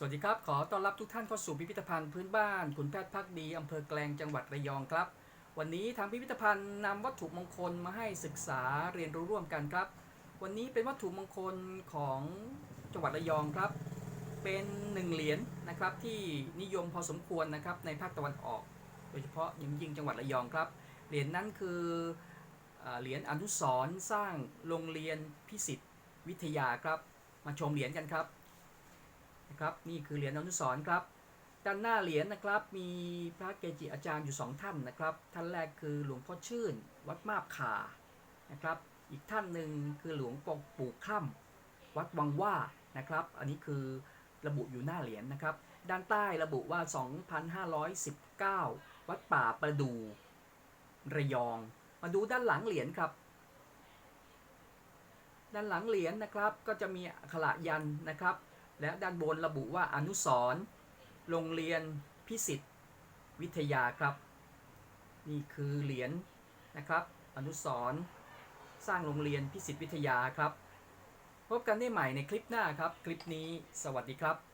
สวัสดีครับ ขอต้อนรับทุกท่านเข้าสู่พิพิธภัณฑ์พื้นบ้านขุนแพทย์พักดีอำเภอแกลงจังหวัดระยองครับ วันนี้ทางพิพิธภัณฑ์นำวัตถุมงคลมาให้ศึกษาเรียนรู้ร่วมกันครับ วันนี้เป็นวัตถุมงคลของจังหวัดระยองครับ เป็นหนึ่งเหรียญนะครับที่นิยมพอสมควรนะครับในภาคตะวันออก โดยเฉพาะยิ่งยิ่งจังหวัดระยองครับ เหรียญนั้นคือเอ่อเหรียญอนุสรสร้างโรงเรียนพิสิทธิวิทยาครับ มาชมเหรียญกันครับ นะครับนี่คือเหรียญอนุสรณ์ครับด้านหน้าเหรียญนะครับมีพระเกจิอาจารย์อยู่สองท่านนะครับ ท่านแรกคือหลวงพ่อชื่น วัดมาบขานะครับ อีกท่านหนึ่งคือหลวงปองปู่คล่ำวัดวังว่านะครับ อันนี้คือระบุอยู่หน้าเหรียญนะครับ ด้านใต้ระบุว่า 2519 วัดป่าประดูระยอง มาดูด้านหลังเหรียญครับ ด้านหลังเหรียญนะครับก็จะมีอักขระยันนะครับ และด้านบนระบุว่าอนุสรณ์โรงเรียนพิสิทธิวิทยาครับ นี่คือเหรียญนะครับ อนุสรณ์สร้างโรงเรียนพิสิทธิวิทยาครับ พบกันได้ใหม่ในคลิปหน้าครับ คลิปนี้สวัสดีครับ